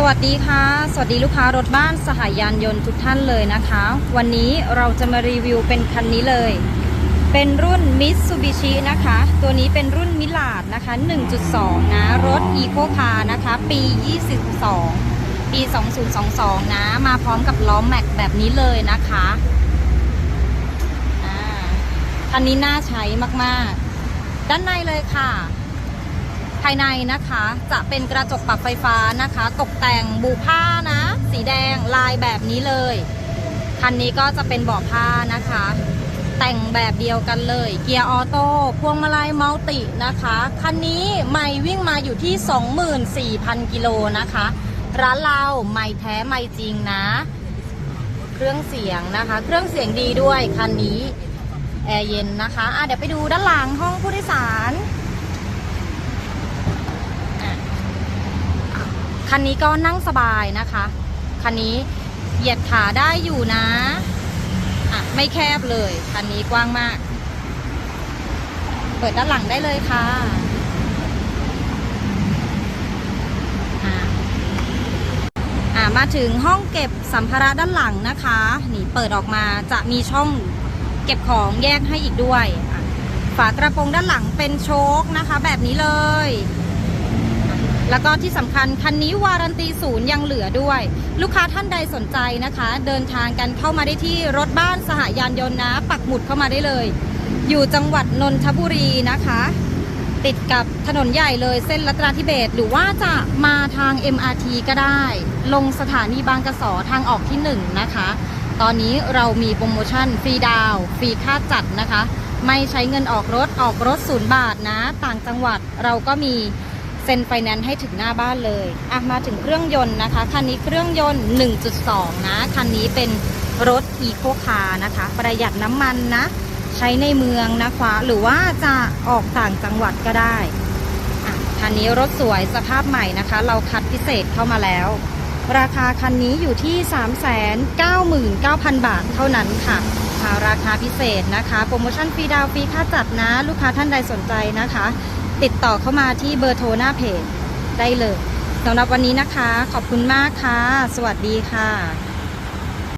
สวัสดีค่ะ สวัสดีลูกค้ารถบ้านสหายานยนต์ทุกท่านเลยนะคะ วันนี้เราจะมารีวิวเป็นคันนี้เลย เป็นรุ่น Mitsubishi นะคะ ตัวนี้เป็นรุ่นมิลาดนะคะ 1.2 นะ รถ Eco Car นะคะ ปี 22 ปี 2022 นะ มาพร้อมกับล้อแม็กแบบนี้เลยนะคะอ่าคันนี้น่าใช้มาก ๆ ด้านในเลยค่ะายในนะคะจะเป็นกระจกปรับไฟฟ้านะคะ ตกแต่งบูผ้านะ สีแดงลายแบบนี้เลย คันนี้ก็จะเป็นเบาะผ้านะคะ แต่งแบบเดียวกันเลย เกียร์ออโต้พวงมาลัยมัลตินะคะ คันนี้ไม่วิ่งมาอยู่ที่ 24,000 กิโลนะคะ ร้านเราไม่แท้ไม่จริงนะ เครื่องเสียงนะคะ เครื่องเสียงดีด้วยคันนี้แอร์เย็นนะคะอะเดี๋ยวไปดูด้านหลังห้องผู้โดยสาร คันนี้ก็นั่งสบายนะคะ คันนี้เหยียดขาได้อยู่นะอะไม่แคบเลย คันนี้กว้างมาก เปิดด้านหลังได้เลยค่ะอะอะมาถึงห้องเก็บสัมภาระด้านหลังนะคะ นี่เปิดออกมาจะมีช่องเก็บของแยกให้อีกด้วย ฝากระโปรงด้านหลังเป็นโชคนะคะ แบบนี้เลย แล้วก็ที่สำคัญคันนี้วารันตีศูนย์ยังเหลือด้วย ลูกค้าท่านใดสนใจนะคะ เดินทางกันเข้ามาได้ที่รถบ้านสหยานยนต์นะปักหมุดเข้ามาได้เลย อยู่จังหวัดนนทบุรีนะคะ ติดกับถนนใหญ่เลยเส้นรัตนาธิเบศหรือว่าจะมาทาง MRT ก็ได้ ลงสถานีบางกระสอทางออกที่ 1 นะคะ ตอนนี้เรามีโปรโมชั่นฟรีดาวฟรีค่าจัดนะคะ ไม่ใช้เงินออกรถออกรถศูนย์บาทนะ ต่างจังหวัดเราก็มี เซ็นไฟแนนซ์ให้ถึงหน้าบ้านเลยอะมาถึงเครื่องยนต์นะคะ คันนี้เครื่องยนต์ 1.2 นะ คันนี้เป็นรถอีโคคาร์นะคะ ประหยัดน้ำมันนะ ใช้ในเมืองนะคะ หรือว่าจะออกต่างจังหวัดก็ได้คันนี้รถสวยสภาพใหม่นะคะ เราคัดพิเศษเข้ามาแล้ว ราคาคันนี้อยู่ที่ 399,000 บาทเท่านั้นค่ะค่ะราคาพิเศษนะคะ โปรโมชั่นฟรีดาวฟรีค่าจัดนะ ลูกค้าท่านใดสนใจนะคะ ติดต่อเข้ามาที่เบอร์โทรหน้าเพจได้เลยสำหรับวันนี้นะคะ ขอบคุณมากค่ะ สวัสดีค่ะ